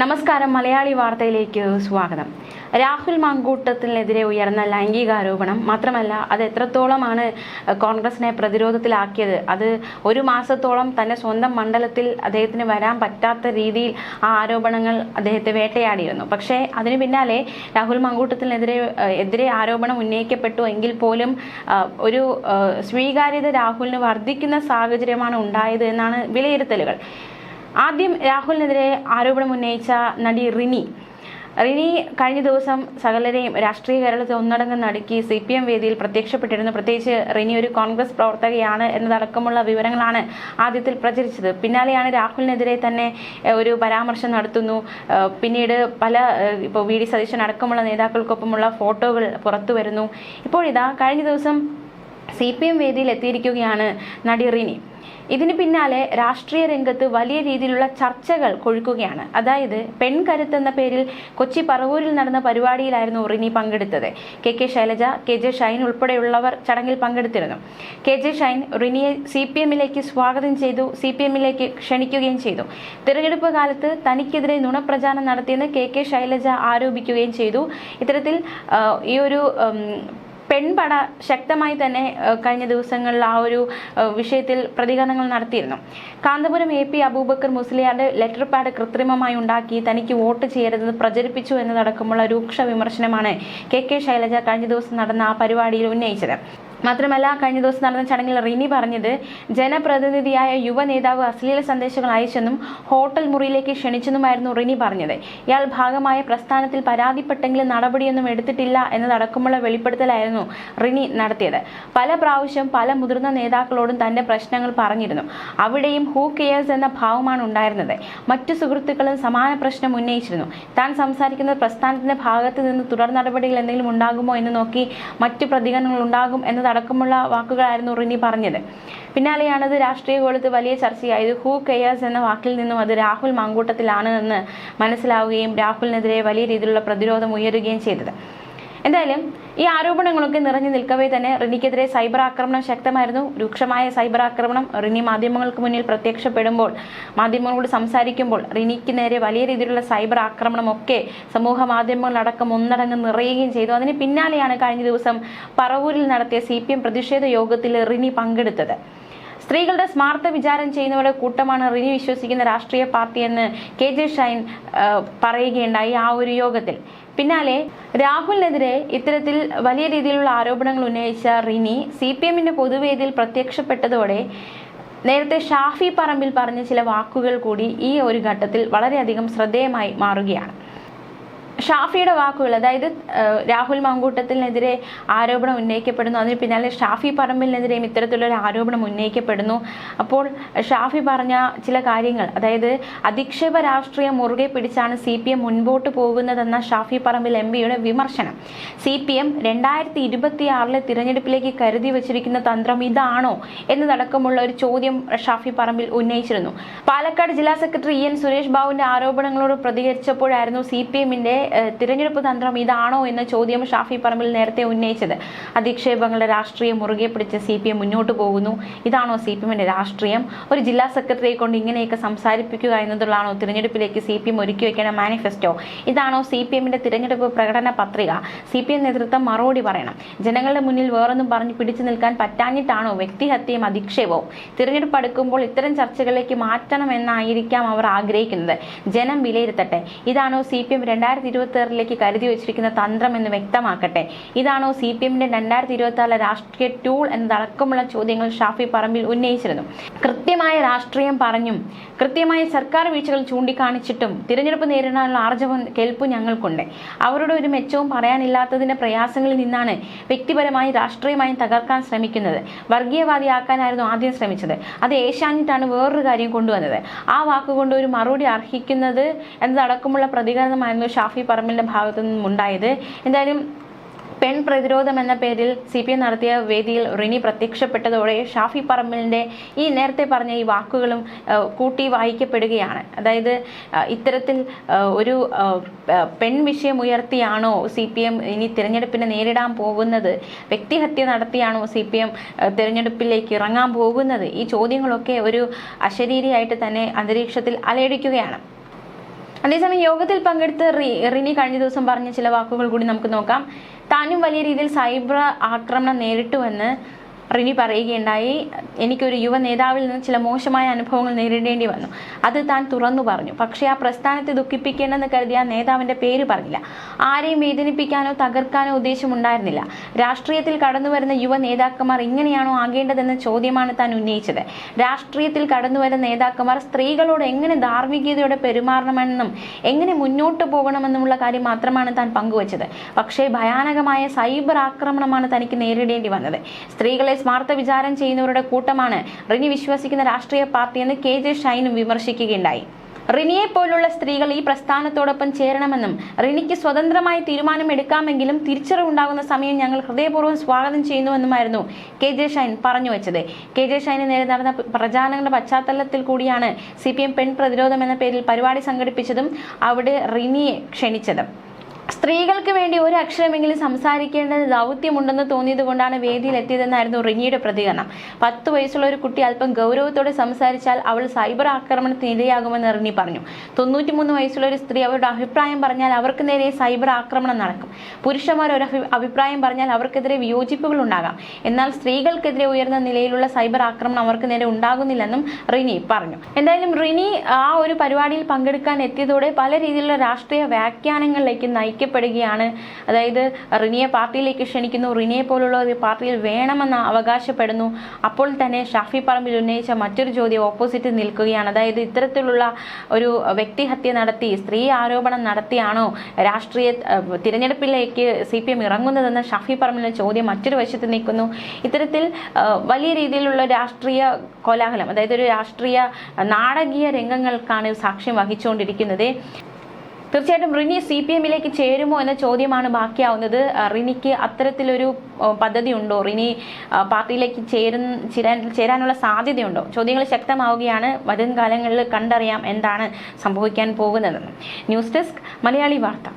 നമസ്കാരം. മലയാളി വാർത്തയിലേക്ക് സ്വാഗതം. രാഹുൽ മാങ്കൂട്ടത്തിനെതിരെ ഉയർന്ന ലൈംഗികാരോപണം മാത്രമല്ല അത് എത്രത്തോളമാണ് കോൺഗ്രസിനെ പ്രതിരോധത്തിലാക്കിയത്? അത് ഒരു മാസത്തോളം തന്നെ സ്വന്തം മണ്ഡലത്തിൽ അദ്ദേഹത്തിന് വരാൻ പറ്റാത്ത രീതിയിൽ ആ ആരോപണങ്ങൾ അദ്ദേഹത്തെ വേട്ടയാടിയിരുന്നു. പക്ഷേ അതിന് പിന്നാലെ രാഹുൽ മാങ്കൂട്ടത്തിനെതിരെ എതിരെ ആരോപണം ഉന്നയിക്കപ്പെട്ടു എങ്കിൽ പോലും ഒരു സ്വീകാര്യത രാഹുലിന് വർദ്ധിക്കുന്ന സാഹചര്യമാണ് ഉണ്ടായത് എന്നാണ് വിലയിരുത്തലുകൾ. ആദ്യം രാഹുലിനെതിരെ ആരോപണം ഉന്നയിച്ച നടി റിനി. റിനി കഴിഞ്ഞ ദിവസം സകലരെയും രാഷ്ട്രീയ കേരളത്തെ ഒന്നടങ്കം നടുക്കി സി പി എം വേദിയിൽ പ്രത്യക്ഷപ്പെട്ടിരുന്നു. പ്രത്യേകിച്ച് റിനി ഒരു കോൺഗ്രസ് പ്രവർത്തകയാണ് എന്നതടക്കമുള്ള വിവരങ്ങളാണ് ആദ്യത്തിൽ പ്രചരിച്ചത്. പിന്നാലെയാണ് രാഹുലിനെതിരെ തന്നെ ഒരു പരാമർശം നടത്തുന്നു. പിന്നീട് പല ഇപ്പോൾ വി ഡി സതീശൻ അടക്കമുള്ള നേതാക്കൾക്കൊപ്പമുള്ള ഫോട്ടോകൾ പുറത്തു വരുന്നു. ഇപ്പോഴിതാ കഴിഞ്ഞ ദിവസം സി പി എം വേദിയിൽ എത്തിയിരിക്കുകയാണ് നടി റിനി. ഇതിന് പിന്നാലെ രാഷ്ട്രീയ രംഗത്ത് വലിയ രീതിയിലുള്ള ചർച്ചകൾ കൊഴുക്കുകയാണ്. അതായത് പെൺകരുത്ത് എന്ന പേരിൽ കൊച്ചി പറവൂരിൽ നടന്ന പരിപാടിയിലായിരുന്നു റിനി പങ്കെടുത്തത്. K K Shailaja K J Shine ഉൾപ്പെടെയുള്ളവർ ചടങ്ങിൽ പങ്കെടുത്തിരുന്നു. കെ ജെ ഷൈൻ റിനിയെ സി പി എമ്മിലേക്ക് സ്വാഗതം ചെയ്തു സി പി എമ്മിലേക്ക് ക്ഷണിക്കുകയും ചെയ്തു. തിരഞ്ഞെടുപ്പ് കാലത്ത് തനിക്കെതിരെ നുണപ്രചാരണം നടത്തിയെന്ന് കെ കെ ശൈലജ ആരോപിക്കുകയും ചെയ്തു. ഇത്തരത്തിൽ ഈ ഒരു പെൺപട ശക്തമായി തന്നെ കഴിഞ്ഞ ദിവസങ്ങളിൽ ആ ഒരു വിഷയത്തിൽ പ്രതികരണങ്ങൾ നടത്തിയിരുന്നു. കാന്തപുരം എ പി അബൂബക്കർ മുസ്ലിയാരുടെ ലെറ്റർ പാഡ് കൃത്രിമമായി ഉണ്ടാക്കി തനിക്ക് വോട്ട് ചെയ്യരുതെന്ന് പ്രചരിപ്പിച്ചു എന്നതടക്കമുള്ള രൂക്ഷ വിമർശനമാണ് കെ കെ ശൈലജ കഴിഞ്ഞ ദിവസം നടന്ന ആ പരിപാടിയിൽ ഉന്നയിച്ചത്. മാത്രമല്ല കഴിഞ്ഞ ദിവസം നടന്ന ചടങ്ങിൽ റിനി പറഞ്ഞത് ജനപ്രതിനിധിയായ യുവ നേതാവ് അശ്ലീല സന്ദേശങ്ങൾ അയച്ചെന്നും ഹോട്ടൽ മുറിയിലേക്ക് ക്ഷണിച്ചെന്നുമായിരുന്നു റിനി പറഞ്ഞത്. ഇയാൾ ഭാഗമായ പ്രസ്ഥാനത്തിൽ പരാതിപ്പെട്ടെങ്കിലും നടപടിയൊന്നും എടുത്തിട്ടില്ല എന്നതടക്കമുള്ള വെളിപ്പെടുത്തലായിരുന്നു റിനി നടത്തിയത്. പല പ്രാവശ്യം പല മുതിർന്ന നേതാക്കളോടും തന്റെ പ്രശ്നങ്ങൾ പറഞ്ഞിരുന്നു. അവിടെയും ഹൂ കെയേഴ്സ് എന്ന ഭാവമാണ് ഉണ്ടായിരുന്നത്. മറ്റു സുഹൃത്തുക്കളും സമാന പ്രശ്നം ഉന്നയിച്ചിരുന്നു. താൻ സംസാരിക്കുന്ന പ്രസ്ഥാനത്തിന്റെ ഭാഗത്ത് നിന്ന് തുടർ നടപടികൾ എന്തെങ്കിലും ഉണ്ടാകുമോ എന്ന് നോക്കി മറ്റു പ്രതികരണങ്ങൾ ഉണ്ടാകും എന്നതടക്കമുള്ള വാക്കുകളായിരുന്നു റിനി പറഞ്ഞത്. പിന്നാലെയാണത് രാഷ്ട്രീയ കോളത്ത് വലിയ ചർച്ചയായത് ഹൂ കെയേഴ്സ് എന്ന വാക്കിൽ നിന്നും അത് രാഹുൽ മാങ്കൂട്ടത്തിലാണ് എന്ന് മനസ്സിലാവുകയും രാഹുലിനെതിരെ വലിയ രീതിയിലുള്ള പ്രതിരോധം ഉയരുകയും ചെയ്തത്. എന്തായാലും ഈ ആരോപണങ്ങളൊക്കെ നിറഞ്ഞു നിൽക്കവേ തന്നെ റിനിക്കെതിരെ സൈബർ ആക്രമണം ശക്തമായിരുന്നു. രൂക്ഷമായ സൈബർ ആക്രമണം റിനി മാധ്യമങ്ങൾക്ക് മുന്നിൽ പ്രത്യക്ഷപ്പെടുമ്പോൾ മാധ്യമങ്ങളോട് സംസാരിക്കുമ്പോൾ റിനിക്ക് നേരെ വലിയ രീതിയിലുള്ള സൈബർ ആക്രമണമൊക്കെ സമൂഹ മാധ്യമങ്ങളടക്കം ഒന്നടങ്ങ് നിറയുകയും ചെയ്തു. അതിന് പിന്നാലെയാണ് കഴിഞ്ഞ ദിവസം പറവൂരിൽ നടത്തിയ സി പ്രതിഷേധ യോഗത്തിൽ റിനി പങ്കെടുത്തത്. സ്ത്രീകളുടെ സ്മാർത്ഥ വിചാരം ചെയ്യുന്നവരുടെ കൂട്ടമാണ് റിനി വിശ്വസിക്കുന്ന രാഷ്ട്രീയ പാർട്ടി എന്ന് കെ ജെ ഷൈൻ പറയുകയുണ്ടായി ആ ഒരു യോഗത്തിൽ. പിന്നാലെ രാഹുലിനെതിരെ ഇത്തരത്തിൽ വലിയ രീതിയിലുള്ള ആരോപണങ്ങൾ ഉന്നയിച്ച റിനി സി പി എമ്മിന്റെ പൊതുവേദിയിൽ പ്രത്യക്ഷപ്പെട്ടതോടെ നേരത്തെ ഷാഫി പറമ്പിൽ പറഞ്ഞ ചില വാക്കുകൾ കൂടി ഈ ഒരു ഘട്ടത്തിൽ വളരെയധികം ശ്രദ്ധേയമായി മാറുകയാണ്. ഷാഫിയുടെ വാക്കുകൾ അതായത് രാഹുൽ മാങ്കൂട്ടത്തിനെതിരെ ആരോപണം ഉന്നയിക്കപ്പെടുന്നു. അതിന് പിന്നാലെ ഷാഫി പറമ്പിലിനെതിരെയും ഇത്തരത്തിലുള്ള ആരോപണം ഉന്നയിക്കപ്പെടുന്നു. അപ്പോൾ ഷാഫി പറഞ്ഞ ചില കാര്യങ്ങൾ അതായത് അധിക്ഷേപ രാഷ്ട്രീയം മുറുകെ പിടിച്ചാണ് സി പി എം മുൻപോട്ട് പോകുന്നതെന്ന ഷാഫി പറമ്പിൽ എം പിയുടെ വിമർശനം. സി പി എം രണ്ടായിരത്തി ഇരുപത്തിയാറിലെ തിരഞ്ഞെടുപ്പിലേക്ക് കരുതി വച്ചിരിക്കുന്ന തന്ത്രം ഇതാണോ എന്നതടക്കമുള്ള ഒരു ചോദ്യം ഷാഫി പറമ്പിൽ ഉന്നയിച്ചിരുന്നു. പാലക്കാട് ജില്ലാ സെക്രട്ടറി ഇ എൻ സുരേഷ് ബാബുവിന്റെ ആരോപണങ്ങളോട് പ്രതികരിച്ചപ്പോഴായിരുന്നു സി പി എമ്മിന്റെ തിരഞ്ഞെടുപ്പ് തന്ത്രം ഇതാണോ എന്ന ചോദ്യം ഷാഫി പറമ്പിൽ നേരത്തെ ഉന്നയിച്ചത്. അധിക്ഷേപങ്ങളുടെ രാഷ്ട്രീയം മുറുകെ പിടിച്ച് സി പി എം മുന്നോട്ട് പോകുന്നു. ഇതാണോ സി പി എമ്മിന്റെ രാഷ്ട്രീയം? ഒരു ജില്ലാ സെക്രട്ടറിയെ കൊണ്ട് ഇങ്ങനെയൊക്കെ സംസാരിപ്പിക്കുക എന്നതുള്ളതാണോ തിരഞ്ഞെടുപ്പിലേക്ക് സി പി എം ഒരുക്കി വയ്ക്കുന്ന മാനിഫെസ്റ്റോ? ഇതാണോ സി പി എമ്മിന്റെ തിരഞ്ഞെടുപ്പ് പ്രകടന പത്രിക? സി പി എം നേതൃത്വം മറുപടി പറയണം. ജനങ്ങളുടെ മുന്നിൽ വേറൊന്നും പറഞ്ഞ് പിടിച്ചു നിൽക്കാൻ പറ്റാഞ്ഞിട്ടാണോ വ്യക്തിഹത്യയും അധിക്ഷേപവും? തിരഞ്ഞെടുപ്പ് അടുക്കുമ്പോൾ ഇത്തരം ചർച്ചകളിലേക്ക് മാറ്റണം മാറ്റണമെന്നായിരിക്കാം അവർ ആഗ്രഹിക്കുന്നത്. ജനം വിലയിരുത്തട്ടെ. ഇതാണോ സി പി എം രണ്ടായിരത്തി ഇരുപത്തി ആറിലേക്ക് കരുതി വെച്ചിരിക്കുന്ന തന്ത്രം എന്ന് വ്യക്തമാക്കട്ടെ. ഇതാണോ സി പി എമ്മിന്റെ രണ്ടായിരത്തി ഇരുപത്തി ആറിലെ രാഷ്ട്രീയ ടൂൾ എന്നതടക്കമുള്ള ചോദ്യങ്ങൾ ഷാഫി പറമ്പിൽ ഉന്നയിച്ചിരുന്നു. കൃത്യമായ രാഷ്ട്രീയം പറഞ്ഞും കൃത്യമായ സർക്കാർ വീഴ്ചകൾ ചൂണ്ടിക്കാണിച്ചിട്ടും തിരഞ്ഞെടുപ്പ് നേരിടാനുള്ള ആർജവം കേൾപ്പ് ഞങ്ങൾക്കുണ്ട്. അവരുടെ ഒരു മെച്ചവും പറയാനില്ലാത്തതിന്റെ പ്രയാസങ്ങളിൽ നിന്നാണ് വ്യക്തിപരമായി രാഷ്ട്രീയമായും തകർക്കാൻ ശ്രമിക്കുന്നത്. വർഗീയവാദിയാക്കാനായിരുന്നു ആദ്യം ശ്രമിച്ചത്. അത് ഏഷ്യാനെറ്റാണ് വേറൊരു കാര്യം കൊണ്ടുവന്നത്. ആ വാക്കുകൊണ്ട് ഒരു മറുപടി അർഹിക്കുന്നത് എന്നതടക്കമുള്ള പ്രതികരണമായിരുന്നു ഷാഫി പറമ്പിലിന്റെ ഭാഗത്തു നിന്നും ഉണ്ടായത് എന്തായാലും പെൺ പ്രതിരോധം എന്ന പേരിൽ സി പി എം നടത്തിയ വേദിയിൽ റിനി പ്രത്യക്ഷപ്പെട്ടതോടെ ഷാഫി പറമ്പലിന്റെ ഈ നേരത്തെ പറഞ്ഞ ഈ വാക്കുകളും കൂട്ടി വായിക്കപ്പെടുകയാണ്. അതായത് ഇത്തരത്തിൽ ഒരു പെൺ വിഷയം ഉയർത്തിയാണോ സി പി എം ഇനി തിരഞ്ഞെടുപ്പിനെ നേരിടാൻ പോകുന്നത്? വ്യക്തിഹത്യ നടത്തിയാണോ സി പി എം തിരഞ്ഞെടുപ്പിലേക്ക് ഇറങ്ങാൻ പോകുന്നത്? ഈ ചോദ്യങ്ങളൊക്കെ ഒരു അശരീരിയായിട്ട് തന്നെ അന്തരീക്ഷത്തിൽ അലയടിക്കുകയാണ്. അതേസമയം യോഗത്തിൽ പങ്കെടുത്ത് റിനി കഴിഞ്ഞ ദിവസം പറഞ്ഞ ചില വാക്കുകൾ കൂടി നമുക്ക് നോക്കാം. താനും വലിയ രീതിയിൽ സൈബർ ആക്രമണം നേരിട്ടുവെന്ന് റിനി പറയുകയുണ്ടായി എനിക്കൊരു യുവ നേതാവിൽ നിന്ന് ചില മോശമായ അനുഭവങ്ങൾ നേരിടേണ്ടി വന്നു. അത് താൻ തുറന്നു പറഞ്ഞു. പക്ഷേ ആ പ്രസ്ഥാനത്തെ ദുഃഖിപ്പിക്കേണ്ടെന്ന് കരുതി ആ നേതാവിന്റെ പേര് പറഞ്ഞില്ല. ആരെയും വേദനിപ്പിക്കാനോ തകർക്കാനോ ഉദ്ദേശമുണ്ടായിരുന്നില്ല രാഷ്ട്രീയത്തിൽ കടന്നു വരുന്ന യുവ നേതാക്കന്മാർ ഇങ്ങനെയാണോ ആകേണ്ടതെന്ന ചോദ്യമാണ് താൻ ഉന്നയിച്ചത്. രാഷ്ട്രീയത്തിൽ കടന്നു വരുന്ന നേതാക്കന്മാർ സ്ത്രീകളോട് എങ്ങനെ ധാർമ്മികതയോടെ പെരുമാറണമെന്നും എങ്ങനെ മുന്നോട്ട് പോകണമെന്നുമുള്ള കാര്യം മാത്രമാണ് താൻ പങ്കുവച്ചത്. പക്ഷേ ഭയാനകമായ സൈബർ ആക്രമണമാണ് തനിക്ക് നേരിടേണ്ടി വന്നത്. സ്ത്രീകളെ സ്മാർത്ഥ വിചാരം ചെയ്യുന്നവരുടെ കൂട്ടമാണ് റിനി വിശ്വസിക്കുന്ന രാഷ്ട്രീയ പാർട്ടിയെന്ന് കെ ജെ ഷൈനും വിമർശിക്കുകയുണ്ടായി. റിനിയെ പോലുള്ള സ്ത്രീകൾ ഈ പ്രസ്ഥാനത്തോടൊപ്പം ചേരണമെന്നും റിനിക്ക് സ്വതന്ത്രമായി തീരുമാനം എടുക്കാമെങ്കിലും തിരിച്ചറിവുണ്ടാകുന്ന സമയം ഞങ്ങൾ ഹൃദയപൂർവം സ്വാഗതം ചെയ്യുന്നുവെന്നുമായിരുന്നു കെ ജെ ഷൈൻ പറഞ്ഞു വെച്ചത്. കെ ജെ ഷൈന് നേരെ നടന്ന പ്രചാരണങ്ങളുടെ പശ്ചാത്തലത്തിൽ കൂടിയാണ് സി പി എം പെൺ പ്രതിരോധം എന്ന പേരിൽ പരിപാടി സംഘടിപ്പിച്ചതും അവിടെ റിനിയെ ക്ഷണിച്ചതും. സ്ത്രീകൾക്ക് വേണ്ടി ഒരു അക്ഷരമെങ്കിലും സംസാരിക്കേണ്ട ദൗത്യമുണ്ടെന്ന് തോന്നിയത് കൊണ്ടാണ് വേദിയിൽ എത്തിയതെന്നായിരുന്നു റിനിയുടെ പ്രതികരണം. പത്ത് വയസ്സുള്ള ഒരു കുട്ടി അല്പം ഗൗരവത്തോടെ സംസാരിച്ചാൽ അവൾ സൈബർ ആക്രമണത്തിന് ഇരയാകുമെന്ന് റിനി പറഞ്ഞു. തൊണ്ണൂറ്റിമൂന്ന് വയസ്സുള്ള ഒരു സ്ത്രീ അവരുടെ അഭിപ്രായം പറഞ്ഞാൽ അവർക്ക് നേരെ സൈബർ ആക്രമണം നടക്കും. പുരുഷന്മാർ ഒരു അഭിപ്രായം പറഞ്ഞാൽ അവർക്കെതിരെ വിയോജിപ്പുകൾ ഉണ്ടാകാം. എന്നാൽ സ്ത്രീകൾക്കെതിരെ ഉയർന്ന നിലയിലുള്ള സൈബർ ആക്രമണം അവർക്ക് നേരെ ഉണ്ടാകുന്നില്ലെന്നും റിനി പറഞ്ഞു. എന്തായാലും റിനി ആ ഒരു പരിപാടിയിൽ പങ്കെടുക്കാൻ എത്തിയതോടെ പല രീതിയിലുള്ള രാഷ്ട്രീയ വ്യാഖ്യാനങ്ങളിലേക്ക് നയിക്കപ്പെടുകയാണ് അതായത് റിനിയെ പാർട്ടിയിലേക്ക് ക്ഷണിക്കുന്നു. റിനിയെ പോലുള്ള ഒരു പാർട്ടിയിൽ വേണമെന്ന് അവകാശപ്പെടുന്നു. അപ്പോൾ തന്നെ ഷാഫി പറമ്പിൽ ഉന്നയിച്ച മറ്റൊരു ചോദ്യം ഓപ്പോസിറ്റ് നിൽക്കുകയാണ്. അതായത് ഇത്തരത്തിലുള്ള ഒരു വ്യക്തിഹത്യ നടത്തി സ്ത്രീ ആരോപണം നടത്തിയാണോ രാഷ്ട്രീയ തിരഞ്ഞെടുപ്പിലേക്ക് സി പി എം ഇറങ്ങുന്നതെന്ന ഷാഫി പറമ്പിലെ ചോദ്യം മറ്റൊരു വശത്ത് നിൽക്കുന്നു. ഇത്തരത്തിൽ വലിയ രീതിയിലുള്ള രാഷ്ട്രീയ കോലാഹലം അതായത് ഒരു രാഷ്ട്രീയ നാടകീയ രംഗങ്ങൾക്കാണ് സാക്ഷ്യം വഹിച്ചുകൊണ്ടിരിക്കുന്നത്. തീർച്ചയായിട്ടും റിനി സി പി എമ്മിലേക്ക് ചേരുമോ എന്ന ചോദ്യമാണ് ബാക്കിയാവുന്നത്. റിനിക്ക് അത്തരത്തിലൊരു പദ്ധതി ഉണ്ടോ റിനി പാർട്ടിയിലേക്ക് ചേരുന്ന ചേരാൻ ചേരാനുള്ള സാധ്യതയുണ്ടോ? ചോദ്യങ്ങൾ ശക്തമാവുകയാണ്. വരും കാലങ്ങളിൽ കണ്ടറിയാം എന്താണ് സംഭവിക്കാൻ പോകുന്നതെന്ന് ന്യൂസ് ഡെസ്ക് മലയാളി വാർത്ത.